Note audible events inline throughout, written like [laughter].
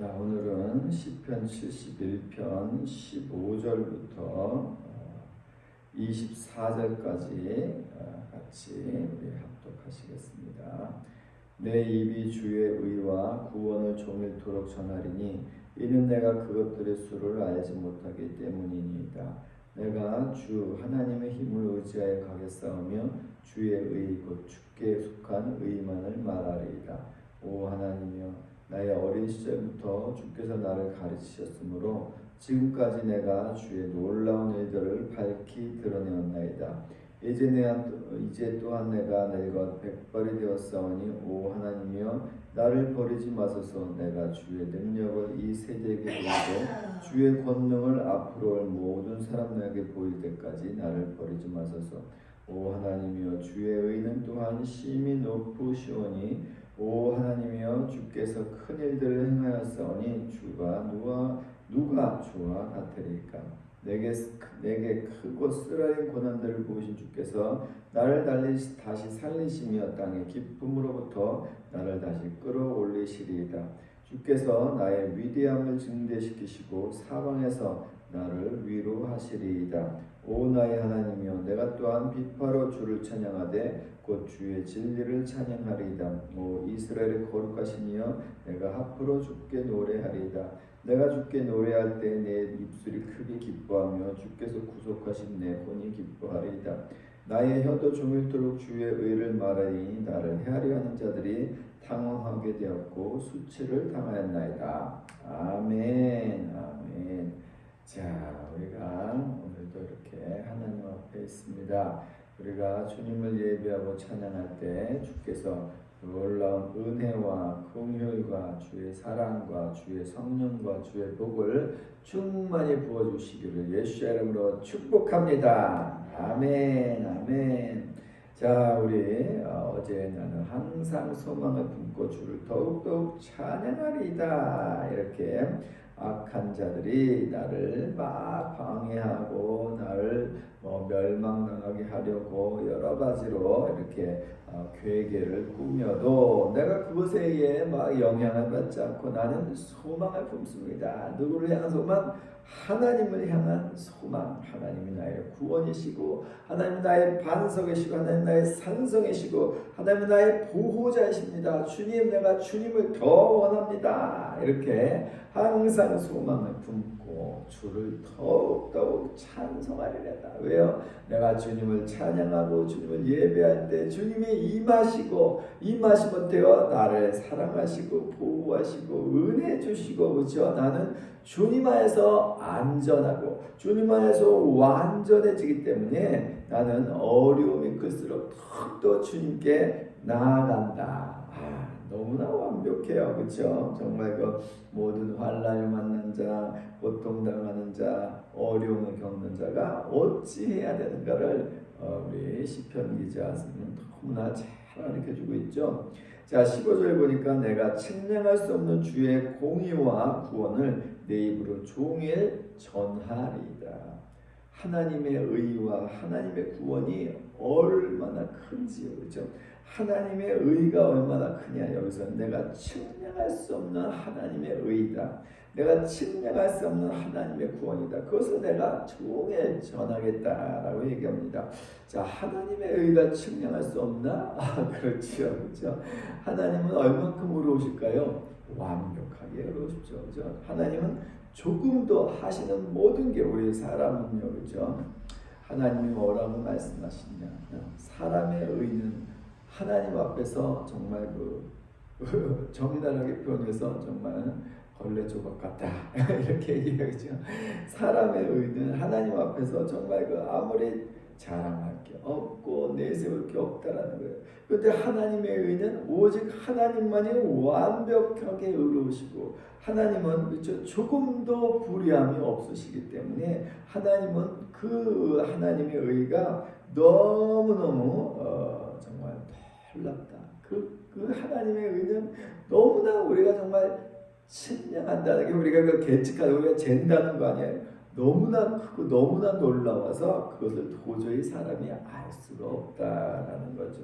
자, 오늘은 시편 71편 15절부터 24절까지 어, 같이 우리 합독하시겠습니다. 내 입이 주의 의와 구원을 종일토록 전하리니 이는 내가 그것들의 수를 알지 못하기 때문이니이다. 내가 주 하나님의 힘을 의지하여 가겠사오며 주의 의 곧 주께 속한 의만을 말하리이다. 오 하나님이여 나의 어린 시절부터 주께서 나를 가르치셨으므로 지금까지 내가 주의 놀라운 일들을 밝히 드러내었나이다. 이제 내가 이제 또한 내가 늙어 백발이 되었사오니 오 하나님이여 나를 버리지 마소서 내가 주의 능력을 이 세대에게 보이고 주의 권능을 앞으로 올 모든 사람들에게 보일 때까지 나를 버리지 마소서 오 하나님이여 주의 의는 또한 심히 높으시오니 오 하나님이여 주께서 큰 일들을 행하였사오니 주가 누가 누가 주와 같으리까 내게 내게 크고 쓰라린 고난들을 보이신 주께서 나를 달리 다시 살리시며 땅의 기쁨으로부터 나를 다시 끌어올리시리이다. 주께서 나의 위대함을 증대시키시고 사방에서 나를 위로하시리이다. 오 나의 하나님이여 내가 또한 비파로 주를 찬양하되 곧 주의 진리를 찬양하리이다. 오 이스라엘의 거룩하시니여 내가 합으로 주께 노래하리이다. 내가 주께 노래할 때 내 입술이 크게 기뻐하며 주께서 구속하신 내 혼이 기뻐하리이다. 나의 혀도 종일토록 주의 의를 말하니 나를 헤아려 하는 자들이 당황하게 되었고 수치를 당하였나이다. 아멘. 아멘. 자, 우리가 오늘도 이렇게 하나님 앞에 있습니다. 우리가 주님을 예배하고 찬양할 때 주께서 놀라운 은혜와 긍휼과 주의 사랑과 주의 성령과 주의 복을 충만히 부어 주시기를 예수 이름으로 축복합니다. 아멘. 아멘. 자, 우리 어, 어제 나는 항상 소망을 품고 주를 더욱더욱 찬양하리이다. 이렇게 악한 자들이 나를 막 방해하고 나를 뭐 멸망당하게 하려고 여러 가지로 이렇게 어, 괴계를 꾸며도 내가 그것에 의해 막 영향을 받지 않고 나는 소망을 품습니다. 누구를 향한 소망? 하나님을 향한 소망. 하나님이 나의 구원이시고 하나님 나의 반석이시고 하나님 나의 산성이시고 하나님 나의 보호자이십니다. 주님 내가 주님을 더 원합니다. 이렇게 항상 소망을 품 고 주를 더욱더욱 찬송하리라. 왜요? 내가 주님을 찬양하고 주님을 예배할 때 주님이 임하시고 임하시면 되어 나를 사랑하시고 보호하시고 은혜 주시고 그렇죠? 나는 주님 안에서 안전하고 주님 안에서 완전해지기 때문에 나는 어려움이 클수록 더욱더 주님께 나아간다. 아, 너무나 완벽해요. 그렇죠? 정말 그 모든 환란을 만난 자, 고통당하는 자, 어려움을 겪는 자가 어찌 해야 되는가를 어, 우리 시편 기자는 너무나 잘 가르쳐 주고 있죠. 자, 15절 보니까 내가 측량할 수 없는 주의 공의와 구원을 내 입으로 종일 전하리이다. 하나님의 의와 하나님의 구원이 얼마나 큰지요. 그렇죠? 하나님의 의가 얼마나 크냐. 여기서 내가 측량할 수 없는 하나님의 의다. 내가 측량할 수 없는 하나님의 구원이다. 그것을 내가 종일 전하겠다라고 얘기합니다. 자, 하나님의 의가 측량할 수 없나? 아, 그렇죠. 그렇죠. 하나님은 얼만큼 의로우실까요? 완벽하게 의로우십죠. 그렇죠? 하나님은 조금도 하시는 모든 게 우리 사람은요. 그렇죠? 하나님이 뭐라고 말씀하시냐? 사람의 의는 하나님 앞에서 정말 그 [laughs] 정나하게 표현해서 정말 벌레 조각 같다 [laughs] 이렇게 얘기하죠. 사람의 의는 하나님 앞에서 정말 그 아무리 자랑할 게 없고 내세울 게 없다라는 거예요. 그런데 하나님의 의는 오직 하나님만이 완벽하게 의로우시고 하나님은 그렇죠 조금도 불의함이 없으시기 때문에 하나님은 그 하나님의 의가 너무 너무 어, 놀랍다. 그, 그 하나님의 의는 너무나 우리가 정말 신령한다는 게 우리가 그 계측하고 우리가 잰다는 거 아니에요. 너무나 크고 너무나 놀라워서 그것을 도저히 사람이 알 수가 없다라는 거죠.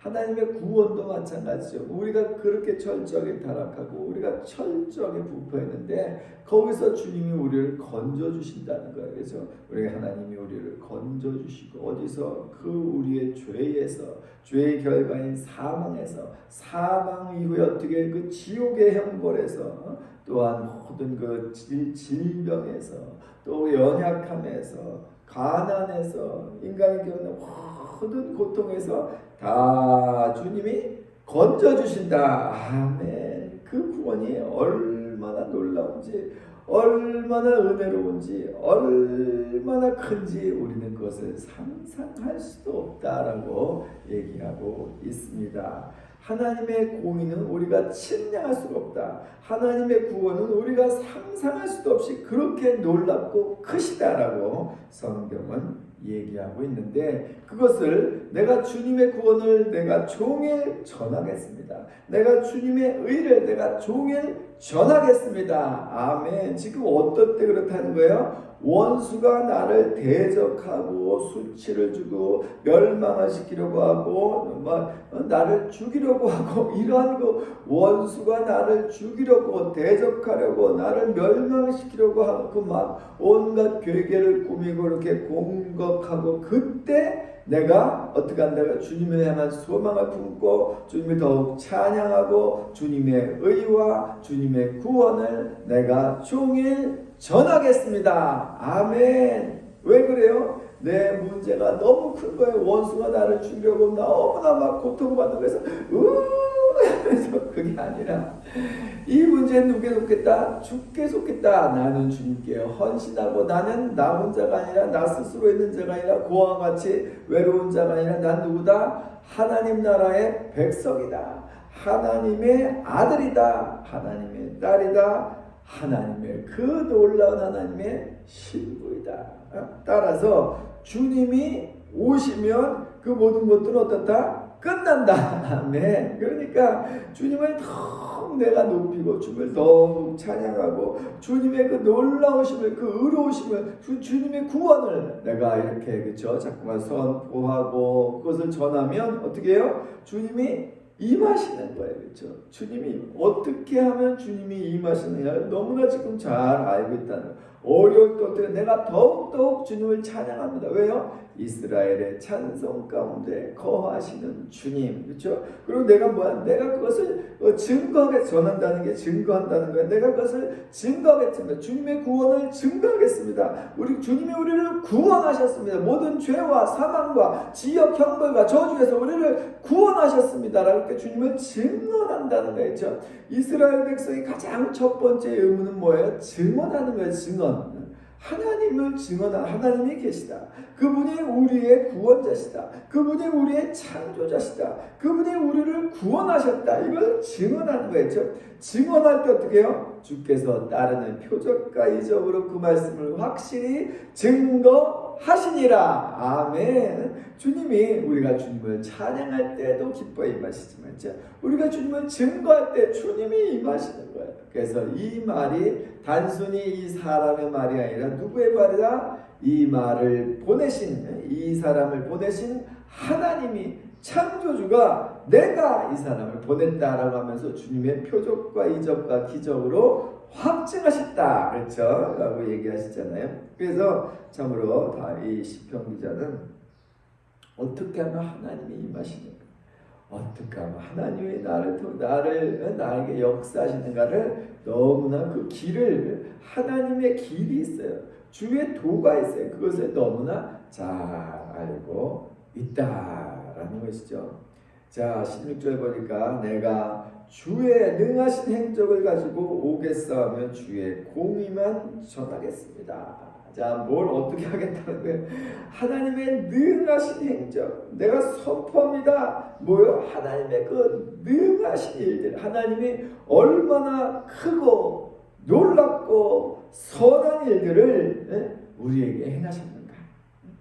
하나님의 구원도 마찬가지죠. 우리가 그렇게 철저하게 타락하고 우리가 철저하게 부패했는데 거기서 주님이 우리를 건져 주신다는 거예요. 그래서 우리 하나님이 우리를 건져 주시고 어디서 그 우리의 죄에서 죄의 결과인 사망에서 사망 이후에 어떻게 그 지옥의 형벌에서 또한 모든 그 질- 질병에서 또 연약함에서 가난에서 인간이 겪는 모든 고통에서 다 주님이 건져 주신다. 아멘. 그 구원이 얼마나 놀라운지 얼마나 은혜로운지 얼마나 큰지 우리는 그것을 상상할 수도 없다라고 얘기하고 있습니다. 하나님의 공의는 우리가 측량할 수가 없다. 하나님의 구원은 우리가 상상할 수도 없이 그렇게 놀랍고 크시다라고 성경은 얘기하고 있는데 그것을 내가 주님의 구원을 내가 종일 전하겠습니다. 내가 주님의 의를 내가 종일 전하겠습니다. 아멘. 지금 어떨 때 그렇다는 거예요? 원수가 나를 대적하고 수치를 주고 멸망을 시키려고 하고 막 나를 죽이려고 하고 [laughs] 이러한 그 원수가 나를 죽이려고 대적하려고 나를 멸망시키려고 하고 막 온갖 괴계를 꾸미고 이렇게 공격하고 그때 내가 어떻게 한다고 주님을 향한 소망을 품고 주님을 더욱 찬양하고 주님의 의와 주님의 구원을 내가 종일 전하겠습니다. 아멘. 왜 그래요? 내 문제가 너무 큰 거예요. 원수가 나를 죽이려고 너무나 막 고통받는 거에서 우면서 [laughs] 그게 아니라 이 문제는 누게 속겠다? 죽게 속겠다. 나는 주님께 헌신하고 나는 나 혼자가 아니라 나 스스로 있는 자가 아니라 고와 같이 외로운 자가 아니라 난 누구다? 하나님 나라의 백성이다. 하나님의 아들이다. 하나님의 딸이다. 하나님의 그 놀라운 하나님의 신부이다. 따라서 주님이 오시면 그 모든 것들은 어떻다? 끝난다. 아멘. 그러니까 주님을 더 내가 높이고 주님을 더 찬양하고 주님의 그 놀라우심을 그 의로우심을 주, 주님의 구원을 내가 이렇게 그죠 자꾸만 선포하고 그것을 전하면 어떻게 해요? 주님이 임하시는 거예요. 그렇죠? 주님이 어떻게 하면 주님이 임하시느냐를 너무나 지금 잘 알고 있다는. 어려울 때 내가 더욱더욱 주님을 찬양합니다. 왜요? 이스라엘의 찬송 가운데 거하시는 주님. 그렇죠? 그리고 내가 뭐야? 내가 그것을 어, 증거하게 전한다는 게 증거한다는 거야. 내가 그것을 증거하겠습니다. 주님의 구원을 증거하겠습니다. 우리 주님이 우리를 구원하셨습니다. 모든 죄와 사망과 지역 형벌과 저주에서 우리를 구원하셨습니다. 라고 주님을 증언한다는 거죠. 이스라엘 백성이 가장 첫 번째 의무는 뭐예요? 증언하는 거예요. 증언. 하나님을 증언한 하나님이 계시다. 그분이 우리의 구원자시다. 그분이 우리의 창조자시다. 그분이 우리를 구원하셨다. 이걸 증언하는 거였죠. 증언할 때 어떻게 해요? 주께서 따르는 표적과 이적으로 그 말씀을 확실히 증거 하시니라. 아멘. 주님이 우리가 주님을 찬양할 때도 기뻐 임하시지만 우리가 주님을 증거할 때 주님이 임하시는 거예요. 그래서 이 말이 단순히 이 사람의 말이 아니라 누구의 말이다? 이 말을 보내신 이 사람을 보내신 하나님이 창조주가 내가 이 사람을 보냈다라고 하면서 주님의 표적과 이적과 기적으로 확증하셨다 그렇죠? 라고 얘기하시잖아요. 그래서 참으로 다이 시편 기자는 어떻게 하면 하나님이 임하시는가? 어떻게 하면 하나님이 나를 통 나를 나에게 역사하시는가를 너무나 그 길을 하나님의 길이 있어요. 주의 도가 있어요. 그것을 너무나 잘 알고 있다라는 것이죠. 자, 16절 보니까 내가 주의 능하신 행적을 가지고 오겠사하며 주의 공의만 전하겠습니다. 자, 뭘 어떻게 하겠다는 거예요? 하나님의 능하신 행적. 내가 선포합니다. 뭐요? 하나님의 그 능하신 일들. 하나님이 얼마나 크고 놀랍고 선한 일들을 예? 우리에게 행하셨는가.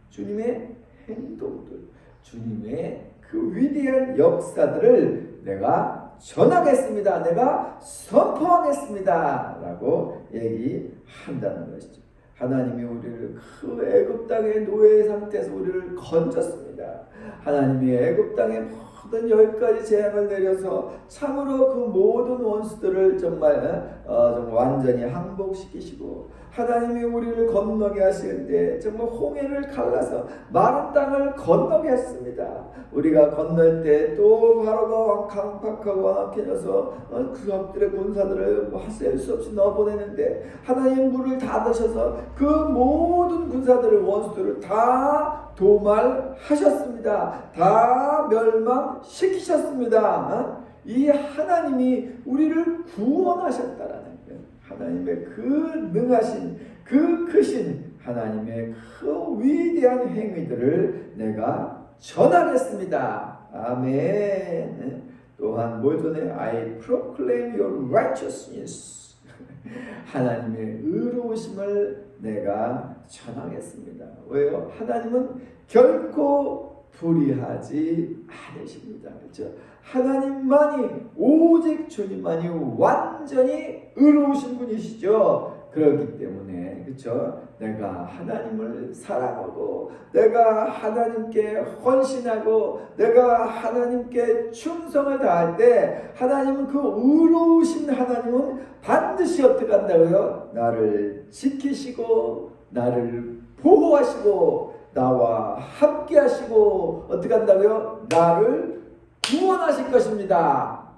주님의 행동들, 주님의 그 위대한 역사들을 내가 전하겠습니다. 내가 선포하겠습니다. 라고 얘기한다는 것이죠. 하나님이 우리를 그 애굽 땅의 노예 상태에서 우리를 건졌습니다. 하나님이 애굽 땅의 모든 열 가지 재앙을 내려서 참으로 그 모든 원수들을 정말 어, 정말 완전히 항복시키시고 하나님이 우리를 건너게 하시는데 정말 홍해를 갈라서 마른 땅을 건너게 했습니다. 우리가 건널 때 또 바로가 강팍하고 완악해져서 어, 그것들의 군사들을 셀수 없이 넣어보내는데 하나님 물을 닫으셔서 그 모든 군사들을 원수들을 다 도말하셨습니다. 다 멸망시키셨습니다. 어? 이 하나님이 우리를 구원하셨다라는 거예요. 하나님의 그 능하신 그 크신 하나님의 그 위대한 행위들을 내가 전하겠습니다. 아멘. 또한 뭘 전해? I proclaim your righteousness. [laughs] 하나님의 의로우심을 내가 전하겠습니다. 왜요? 하나님은 결코 불의하지 않으십니다. 그렇죠? 하나님만이 오직 주님만이 완전히 의로우신 분이시죠. 그렇기 때문에 그렇죠? 내가 하나님을 사랑하고 내가 하나님께 헌신하고 내가 하나님께 충성을 다할 때 하나님은 그 의로우신 하나님은 반드시 어떻게 한다고요? 나를 지키시고 나를 보호하시고 나와 함께 하시고 어떻게 한다고요? 나를 구원하실 것입니다.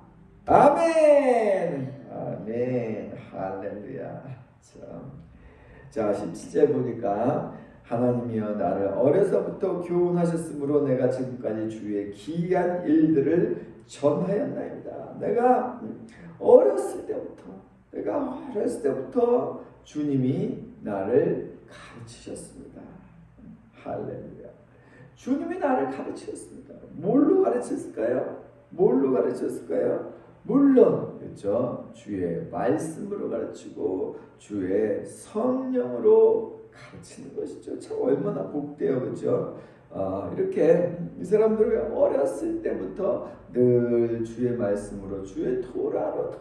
아멘. 아멘. 할렐루야. 참. 자, 17절 보니까 하나님이여 나를 어려서부터 교훈하셨으므로 내가 지금까지 주의 기이한 일들을 전하였나이다. 내가 어렸을 때부터 내가 어렸을 때부터 주님이 나를 가르치셨습니다. 할렐루야. 주님이 나를 가르치셨습니다. 뭘로 가르쳤을까요? 뭘로 가르쳤을까요? 물론 그렇죠. 주의 말씀으로 가르치고 주의 성령으로 가르치는 것이죠. 참 얼마나 복돼요, 그렇죠? 아, 이렇게 이 사람들이 어렸을 때부터 늘 주의 말씀으로 주의 토라로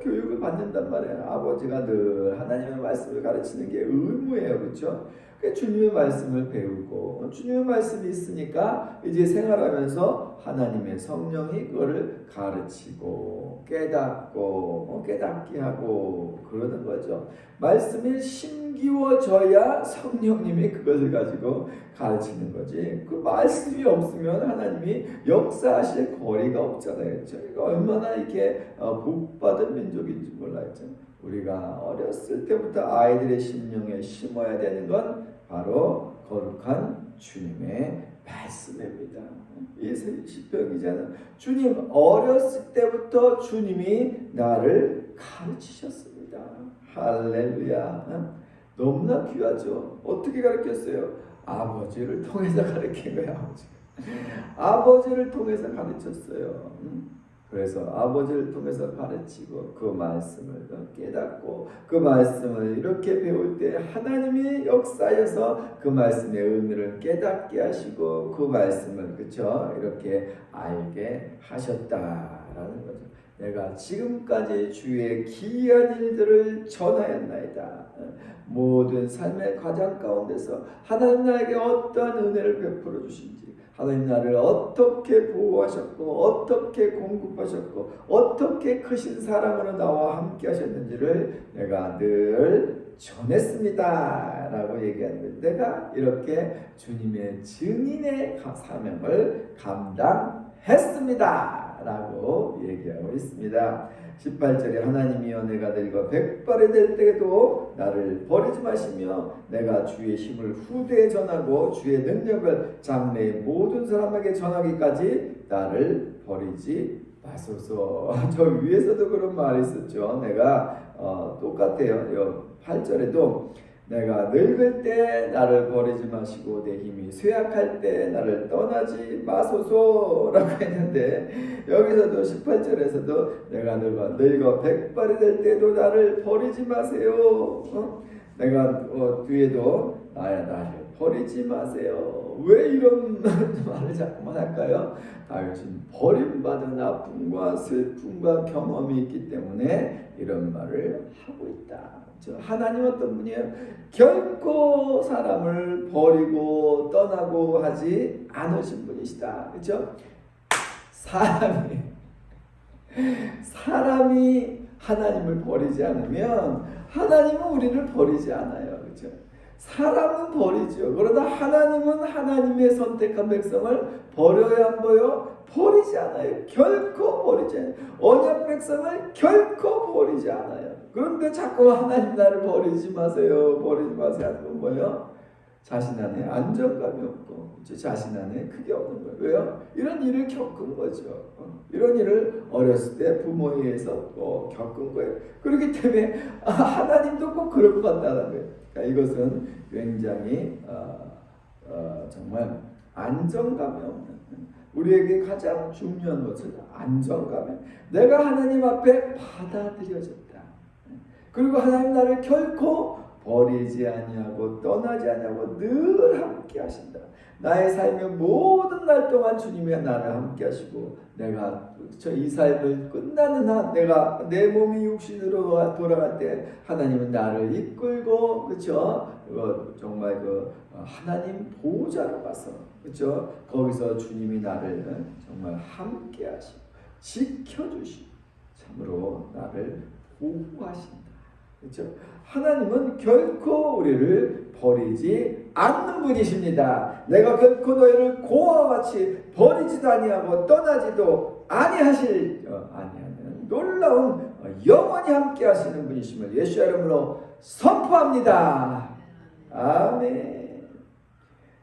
교육을 받는단 말이에요. 아버지가 늘 하나님의 말씀을 가르치는 게 의무예요, 그렇죠? 주님의 말씀을 배우고 주님의 말씀이 있으니까 이제 생활하면서 하나님의 성령이 그거를 가르치고 깨닫고 어, 깨닫게 하고 그러는 거죠. 말씀이 심 기워져야 성령님이 그것을 가지고 가르치는 거지. 그 말씀이 없으면 하나님이 역사하실 거리가 없잖아요. 그렇죠? 이거 얼마나 이렇게 어, 복받은 민족인지 몰라요. 우리가 어렸을 때부터 아이들의 심령에 심어야 되는 건 바로 거룩한 주님의 말씀입니다. 이 시편 기자는 주님 어렸을 때부터 주님이 나를 가르치셨습니다. 할렐루야. 너무나 귀하죠. 어떻게 가르쳤어요? 아버지를 통해서 가르친 거예요. 아버지. 아버지를 통해서 가르쳤어요. 그래서 아버지를 통해서 가르치고 그 말씀을 깨닫고 그 말씀을 이렇게 배울 때 하나님이 역사에서 그 말씀의 의미를 깨닫게 하시고 그 말씀을 그쵸 이렇게 알게 하셨다라는 거죠. 내가 지금까지 주의 기이한 일들을 전하였나이다. 모든 삶의 과정 가운데서 하나님 나에게 어떠한 은혜를 베풀어 주신지 하나님 나를 어떻게 보호하셨고 어떻게 공급하셨고 어떻게 크신 사랑으로 나와 함께 하셨는지를 내가 늘 전했습니다. 라고 얘기하는 내가 이렇게 주님의 증인의 사명을 감당했습니다. 라고 얘기하고 있습니다 18절에 하나님이여 내가 늙어 백발이 될 때에도 나를 버리지 마시며 내가 주의 힘을 후대에 전하고 주의 능력을 장래의 모든 사람에게 전하기까지 나를 버리지 마소서. [laughs] 저 위에서도 그런 말이 있었죠. 내가 어, 똑같아요. 8절에도 내가 늙을 때 나를 버리지 마시고 내 힘이 쇠약할 때 나를 떠나지 마소서라고 했는데 여기서도 18절에서도 내가 늙어 늙어 백발이 될 때도 나를 버리지 마세요. 어? 내가 어, 뒤에도 나야 나를 버리지 마세요. 왜 이런 말을 자꾸만 할까요? 다윗은 버림받은 아픔과 슬픔과 경험이 있기 때문에 이런 말을 하고 있다. 하나님 어떤 분이에요? 결코 사람을 버리고 떠나고 하지 않으신 분이시다. 그렇죠? 사람이 사람이 하나님을 버리지 않으면 하나님은 우리를 버리지 않아요. 그렇죠? 사람은 버리죠. 그러나 하나님은 하나님의 선택한 백성을 버려야 안 보여? 버리지 않아요. 결코 버리지 않아요. 언약 백성을 결코 버리지 않아요. 그런데 자꾸 하나님 나를 버리지 마세요. 버리지 마세요 하는 건 뭐예요? 자신 안에 안정감이 없고 이제 자신 안에 크게 없는 거예요. 왜요? 이런 일을 겪은 거죠. 어, 이런 일을 어렸을 때 부모에 의해서 또 겪은 거예요. 그렇기 때문에 아, 하나님도 꼭 그럴 것 같다는 거예요. 그러니까 이것은 굉장히 어, 어, 정말 안정감이 없는 우리에게 가장 중요한 것은 안정감이 내가 하나님 앞에 받아들여졌다. 그리고 하나님 나를 결코 버리지 아니하고 떠나지 아니하고 늘 함께 하신다. 나의 삶의 모든 날 동안 주님이 나를 함께 하시고 내가 저 이 삶을 끝나는 한 내가 내 몸이 육신으로 돌아갈 때 하나님은 나를 이끌고 그렇죠? 정말 그 하나님 보호자로 가서 그렇죠? 거기서 주님이 나를 정말 함께 하시고 지켜 주시고 참으로 나를 보호하신다. 그렇죠? 하나님은 결코 우리를 버리지 않는 분이십니다. 내가 결코 너희를 고아와 같이 버리지도 아니하고 떠나지도 아니하실 어, 아니하는 놀라운 영원히 함께 하시는 분이심을 예수 이름으로 선포합니다. 아멘.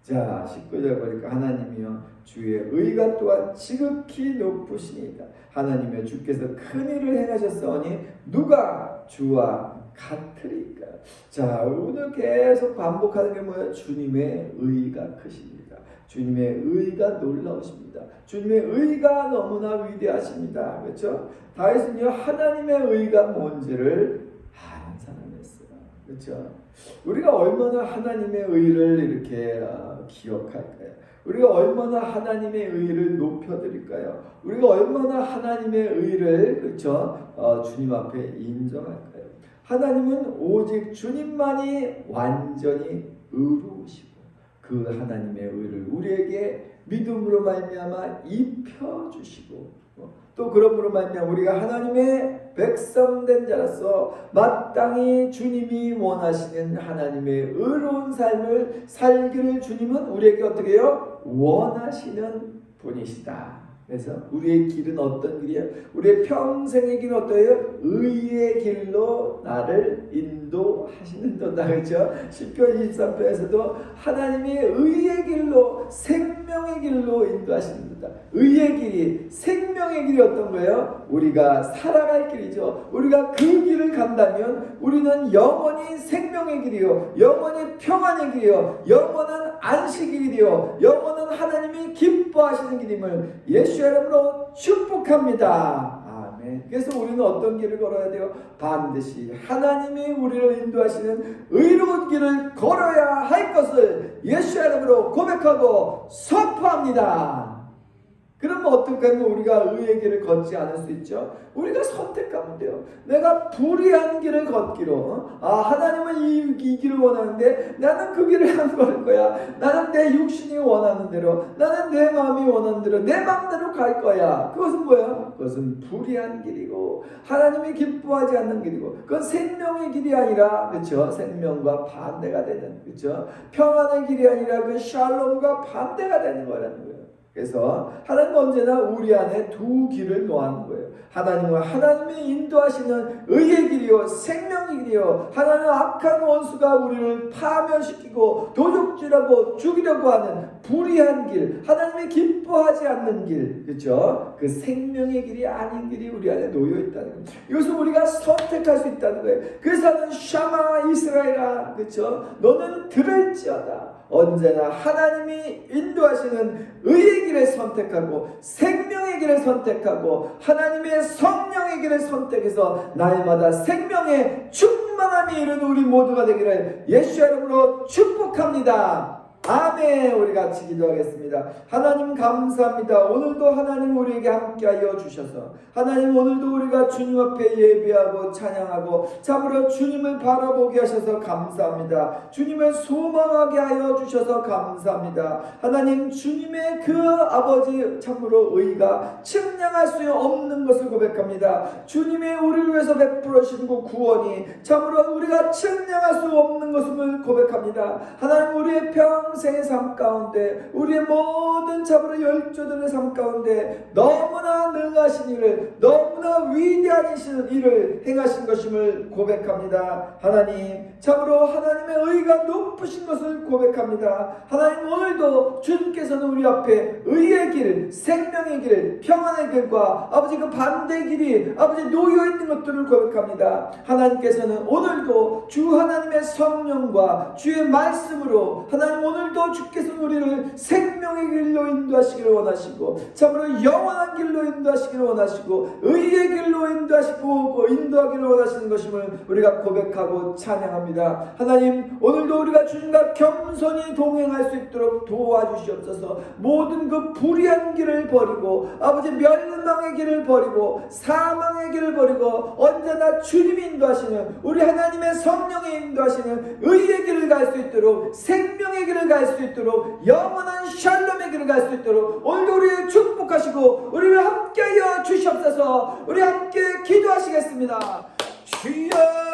자, 19절 보니까 하나님이여 주의 의가 또한 지극히 높으시니이다. 하나님의 주께서 큰 일을 행하셨사오니 누가 주와 같으리까. 자, 오늘 계속 반복하는 게 뭐예요? 주님의 의가 크십니다. 주님의 의가 놀라우십니다. 주님의 의가 너무나 위대하십니다. 그렇죠? 다윗은요 하나님의 의가 뭔지를 아는 사람이었어요. 그렇죠? 우리가 얼마나 하나님의 의를 이렇게 어, 기억할까요? 우리가 얼마나 하나님의 의를 높여드릴까요? 우리가 얼마나 하나님의 의를 그렇죠? 어, 주님 앞에 인정할까요? 하나님은 오직 주님만이 완전히 의로우시고 그 하나님의 의를 우리에게 믿음으로 말미암아 입혀 주시고 어, 또 그러므로 말미암아 우리가 하나님의 백성된 자로서 마땅히 주님이 원하시는 하나님의 의로운 삶을 살기를 주님은 우리에게 어떻게 해요? 원하시는 분이시다. 그래서 우리의 길은 어떤 길이에요? 우리의 평생의 길은 어떠해요? 의의 길로 나를 인도하시는 도다 그렇죠? 10편 23편에서도 하나님이 의의 길로 생명의 길로 인도하시는 도다 의의 길이 생명의 길이 어떤 거예요? 우리가 살아갈 길이죠. 우리가 그 길을 간다면 우리는 영원히 생명의 길이요. 영원히 평안의 길이요. 영원한 안식의 길이요. 영원한 하나님이 기뻐하시는 길임을 예수 이름으로 축복합니다. 그래서 우리는 어떤 길을 걸어야 돼요? 반드시 하나님이 우리를 인도하시는 의로운 길을 걸어야 할 것을 예수 이름으로 고백하고 선포합니다. 그러면 어떻게 하면 우리가 의의 길을 걷지 않을 수 있죠? 우리가 선택하면 돼요. 내가 불의한 길을 걷기로. 아, 하나님은 이, 이 길을 원하는데 나는 그 길을 안 걸을 거야. 나는 내 육신이 원하는 대로, 나는 내 마음이 원하는 대로, 내 마음대로 갈 거야. 그것은 뭐야? 그것은 불의한 길이고, 하나님이 기뻐하지 않는 길이고, 그건 생명의 길이 아니라, 그쵸? 생명과 반대가 되는, 그쵸? 평안의 길이 아니라 그 샬롬과 반대가 되는 거라는 거예요. 그래서 하나님은 언제나 우리 안에 두 길을 놓은 거예요. 하나님은 하나님이 인도하시는 의의 길이요 생명의 길이요 하나님은 악한 원수가 우리를 파멸시키고 도둑질하고 죽이려고 하는 불의한 길 하나님이 기뻐하지 않는 길 그렇죠? 그 생명의 길이 아닌 길이 우리 안에 놓여 있다는 거예요. 이것을 우리가 선택할 수 있다는 거예요. 그래서 하는 샤마 이스라엘아 그렇죠? 너는 들을지어다 언제나 하나님이 인도하시는 의의 길을 선택하고 생명의 길을 선택하고 하나님의 성령의 길을 선택해서 날마다 생명의 충만함이 이르는 우리 모두가 되기를 예수 이름으로 축복합니다. 아멘. 우리 같이 기도하겠습니다. 하나님 감사합니다. 오늘도 하나님 우리에게 함께하여 주셔서 하나님 오늘도 우리가 주님 앞에 예배하고 찬양하고 참으로 주님을 바라보게 하셔서 감사합니다. 주님을 소망하게 하여 주셔서 감사합니다. 하나님 주님의 그 아버지 참으로 의가 측량할 수 없는 것을 고백합니다. 주님의 우리를 위해서 베풀어 주신 그 구원이 참으로 우리가 측량할 수 없는 것임을 고백합니다. 하나님 우리의 평 생의 삶 가운데 우리의 모든 참으로 열조들의 삶 가운데 너무나 능하신 일을 너무나 위대하신 일을 행하신 것임을 고백합니다. 하나님 참으로 하나님의 의가 높으신 것을 고백합니다. 하나님 오늘도 주님께서는 우리 앞에 의의 길, 생명의 길, 평안의 길과 아버지 그 반대 길이 아버지 놓여 있는 것들을 고백합니다. 하나님께서는 오늘도 주 하나님의 성령과 주의 말씀으로 하나님 오늘 도 주께서 우리를 생명의 길로 인도하시기를 원하시고 참으로 영원한 길로 인도하시기를 원하시고 의의 길로 인도하시고 인도하기를 원하시는 것임을 우리가 고백하고 찬양합니다. 하나님 오늘도 우리가 주님과 겸손히 동행할 수 있도록 도와주시옵소서. 모든 그 불의한 길을 버리고 아버지 멸망의 길을 버리고 사망의 길을 버리고 언제나 주님이 인도하시는 우리 하나님의 성령이 인도하시는 의의 길을 갈 수 있도록 생명의 길을 갈 수 있도록 영원한 샬롬의 길을 갈 수 있도록 오늘도 우리를 축복하시고 우리를 함께하여 주시옵소서. 우리 함께 기도하시겠습니다. 주여